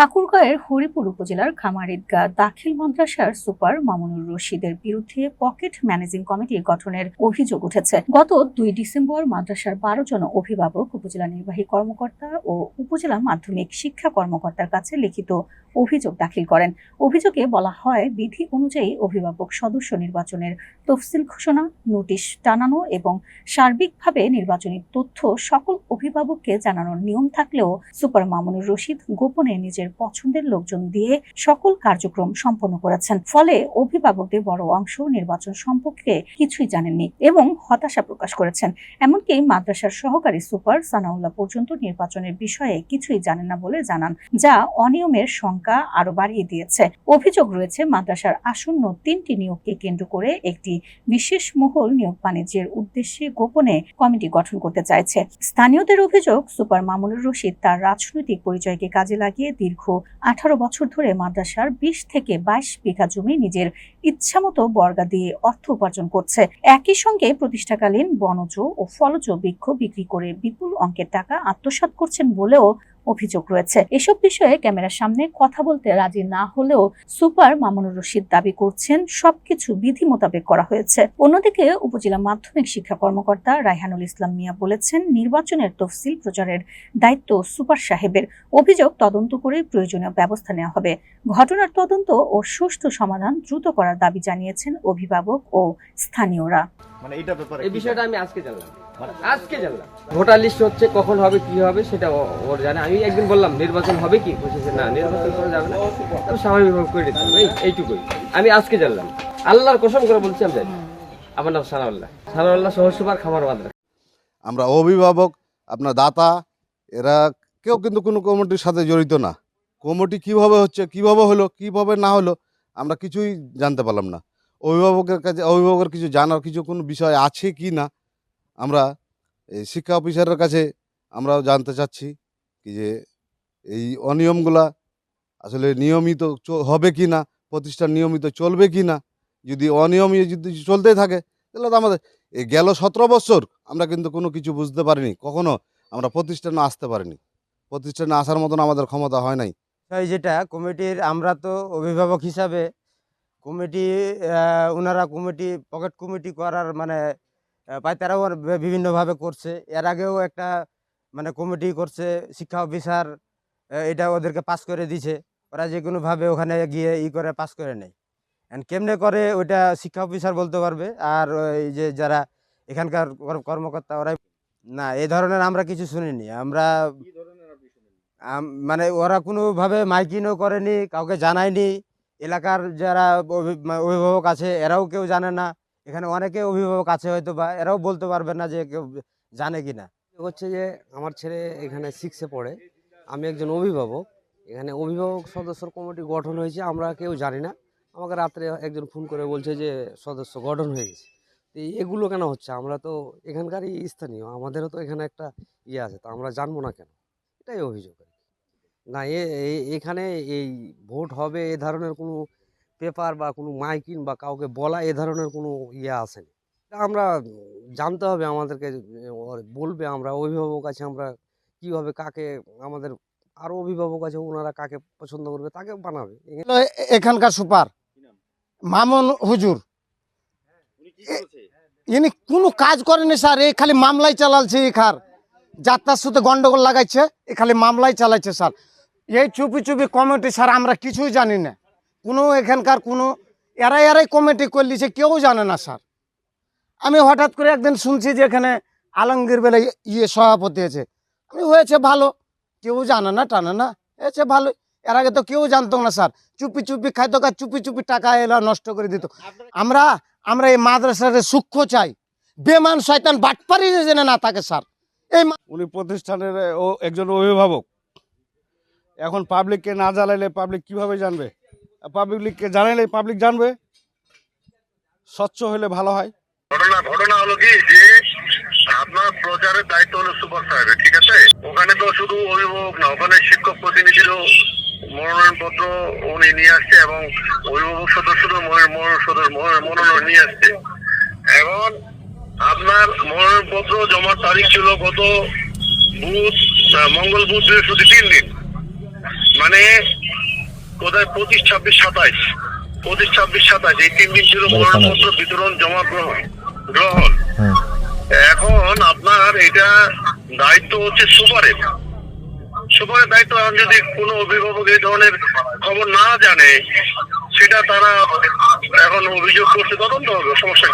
ঠাকুরগাঁয়ের হরিপুর উপজেলার খামারিদগা দাখিল মাদ্রাসার সুপার মামুনুর রশিদের বিরুদ্ধে পকেট ম্যানেজিং কমিটি গঠনের অভিযোগ উঠেছে। গত দুই ডিসেম্বর মাদ্রাসার বারো জন অভিভাবক, উপজেলা নির্বাহী কর্মকর্তা ও উপজেলা মাধ্যমিক শিক্ষা কর্মকর্তার কাছে লিখিত অভিযোগ দাখিল করেন। অভিযোগে বলা হয়, বিধি অনুযায়ী অভিভাবক সদস্য নির্বাচনের তফসিল ঘোষণা, নোটিশ টানানো এবং সার্বিকভাবে নির্বাচনী তথ্য সকল অভিভাবককে জানানোর নিয়ম থাকলেও সুপার মামুনুর রশিদ গোপনে নিজের পছন্দের লোকজন দিয়ে সকল কার্যক্রম সম্পন্ন করেছেন। ফলে অভিভাবকদের বড় অংশ নির্বাচন সম্পর্কে কিছুই জানেননি এবং হতাশা প্রকাশ করেছেন। এমনকি মাদ্রাসার সহকারী সুপার সানাউল্লাহ পর্যন্ত নির্বাচনের বিষয়ে কিছুই জানেন না বলে জানান, যা অনিয়মের সংখ্যা আরও বাড়িয়ে দিয়েছে। অভিযোগ রয়েছে, মাদ্রাসার আসন্ন তিনটি নিয়োগকে কেন্দ্র করে একটি বিশেষ মহল নিয়োগ বাণিজ্যের উদ্দেশ্যে গোপনে কমিটি গঠন করতে চাইছে। স্থানীয়দের অভিযোগ, সুপার মামুনুর রশিদ তার রাজনৈতিক পরিচয়কে কাজে লাগিয়ে দীর্ঘ আঠারো বছর ধরে মাদ্রাসার বিশ থেকে বাইশ বিঘা জমি নিজের ইচ্ছামতো বর্গা দিয়ে অর্থ উপার্জন করছে। একই সঙ্গে প্রতিষ্ঠাকালীন বনজ ও ফলজ বৃক্ষ বিক্রি করে বিপুল অঙ্কের টাকা আত্মসাত করছেন বলেও অভিযোগ রয়েছে। এসব বিষয়ে ক্যামেরার সামনে কথা বলতে রাজি না হলেও সুপার মামুনুর রশিদ দাবি করছেন সবকিছু বিধি মোতাবেক করা হয়েছে। অন্যদিকে উপজেলা মাধ্যমিক শিক্ষা কর্মকর্তা রায়হানুল ইসলাম মিয়া বলেছেন নির্বাচনের তফসিল প্রচারের দায়িত্ব সুপার সাহেবের। অভিযোগ তদন্ত করে প্রয়োজনীয় ব্যবস্থা নেওয়া হবে। ঘটনার তদন্ত ও সুষ্ঠু সমাধান দ্রুত করার দাবি জানিয়েছেন অভিভাবক ও স্থানীয়রা। মানে এইটা ব্যাপারে এই বিষয়টা আমি আজকে জানলাম। আজকে জানলাম। ভোটার লিস্ট হচ্ছে, কখন হবে, কি হবে, সেটা ওর জানে। আমি একদিন বললাম, নির্বাচন হবে কি? বলছে যে না, নির্বাচন করা যাবে না। স্বাভাবিকভাবে করে দিতে হবে এই- এইটুকুই। আমি আজকে জানলাম। আল্লাহর কসম করে বলছি, আমি জানি। আমার নাম সানাউল্লাহ। সানাউল্লাহ সহজ সুপার খামার মাদ্রাসা আমরা অভিভাবক, আপনার দাতা, এরা কেউ কিন্তু কোনো কমিটির সাথে জড়িত না। কমিটি কীভাবে হচ্ছে, কীভাবে হলো, কীভাবে না হলো, আমরা কিছুই জানতে পারলাম না। অভিভাবকের কাছে অভিভাবকের কিছু জানার কিছু কোনো বিষয় আছে কি না? আমরা শিক্ষা অফিসারের কাছে আমরাও জানতে চাচ্ছি কি যে এই অনিয়মগুলা আসলে নিয়মিত হবে কি না? প্রতিষ্ঠান নিয়মিত চলবে কি না? যদি অনিয়মিত যদি চলতেই থাকে, তাহলে তো আমাদের এই গেল সতেরো বছর, আমরা কিন্তু কোনো কিছু বুঝতে পারিনি। কখনো আমরা প্রতিষ্ঠানে আসতে পারিনি। প্রতিষ্ঠানে আসার মতন আমাদের ক্ষমতা হয় নাই। বিষয় যেটা, কমিটির, আমরা তো অভিভাবক হিসাবে কমিটি ওনারা কমিটি, পকেট কমিটি করার মানে আহ, পায়তারাও বিভিন্নভাবে করছে। এর আগেও একটা মানে কমিটি করছে শিক্ষা অফিসার এটা ওদেরকে পাস করে দিছে। ওরা যে কোনোভাবে ওখানে গিয়ে ই করে পাস করে নেয়। এন্ড কেমনে করে ওইটা শিক্ষা অফিসার বলতে পারবে? আর এই যে যারা এখানকার কর- কর্মকর্তা ওরাই না এই ধরনের আমরা কিছু শুনিনি। আমরা মানে ওরা কোনোভাবে মাইকিনও করেনি কাউকে জানায়নি। এলাকার যারা অভি- অভিভাবক আছে এরাও কেউ জানে না। এখানে অনেকে অভিভাবক আছে হয়তো বা, এরাও বলতে পারবে না যে কেউ জানে কি না হচ্ছে যে আমার ছেলে এখানে সিক্সে পড়ে, আমি একজন অভিভাবক। এখানে অভিভাবক সদস্যর কমিটি গঠন হয়েছে, আমরা কেউ জানি না। আমাকে রাত্রে একজন ফোন করে বলছে যে সদস্য গঠন হয়ে গেছে। তো এগুলো কেন হচ্ছে? আমরা তো এখানকারই স্থানীয়, আমাদেরও তো এখানে একটা ইয়ে আছে, তো আমরা জানব না কেন? এটাই অভিযোগ না এ- এখানে এই ভোট হবে এ ধরনের কোনো পেপার বা কোনো মাইকিন বা কাউকে বলা এ ধরনের কোনো ইয়ে আসেনি। আমরা জানতে হবে আমাদেরকে বলবে আমরা, অভিভাবক আছে আমরা কীভাবে কাকে আমাদের আরও অভিভাবক আছে ওনারা কাকে পছন্দ করবে, তাকে বানাবে। এখানকার সুপার, মামুন হুজুর। ইনি কোনো কাজ করেনি স্যার এই খালি মামলাই চালাচ্ছে এখার যাত্রার সাথে গন্ডগোল লাগাইছে, এ খালি মামলাই চালাচ্ছে স্যার। এই চুপি চুপি কমিটি স্যার, আমরা কিছুই জানি না। কোনো এখানকার কোনো, এরাই এরাই কমিটি করে কেউ জানে না স্যার। আমি হঠাৎ করে একদিন শুনছি যে এখানে আলমগীর বেলা ইয়ে সভাপতি আছে। আমি হয়েছে ভালো, কেউ জানে না, টানে না, হয়েছে ভালো। এর আগে তো কেউ জানতো না স্যার। চুপি চুপি খাইতো কাজ চুপি চুপি টাকা এলা, নষ্ট করে দিত। আমরা আমরা এই মাদ্রাসার সূক্ষ্ম চাই। বেমান শয়তান বাটপারি যেন না থাকে স্যার। এই উনি প্রতিষ্ঠানের ও একজন অভিভাবক। এখন পাবলিককে না জ্বালাইলে পাবলিক কীভাবে জানবে? পাবলিককে জানাইলে পাবলিক জানবে। স্বচ্ছ হলে ভালো হয়। ঘটনা ঘটনা হলো কি, যে আপনার প্রচারের দায়িত্ব হলো সুপার সাহেবের, ঠিক আছে? ওখানে তো শুধু অভিভাবক না, ওখানে শিক্ষক প্রতিনিধিরও মনোনয়ন পত্র উনি নিয়ে আসছে এবং অভিভাবক সদস্যরও মনোনয়ন নিয়ে আসছে। এখন আপনার মনোনয়ন পত্র জমার তারিখ ছিল গত বুধ মঙ্গল বুধ বৃহস্পতি তিন দিন। মানে কোথায়? পঁচিশ ছাব্বিশ সাতাইশ। পঁচিশ ছাব্বিশ সাতাইশ। এই তিন দিন ছিল মনোনয়নপত্র বিতরণ জমা গ্রহণ। গ্রহণ এখন আপনার এটা দায়িত্ব হচ্ছে সুপারের। সুপারের দায়িত্ব এখন যদি কোনো অভিভাবক এই ধরনের খবর না জানে সেটা তারা এখন অভিযোগ করতে তদন্ত হবে সমস্যা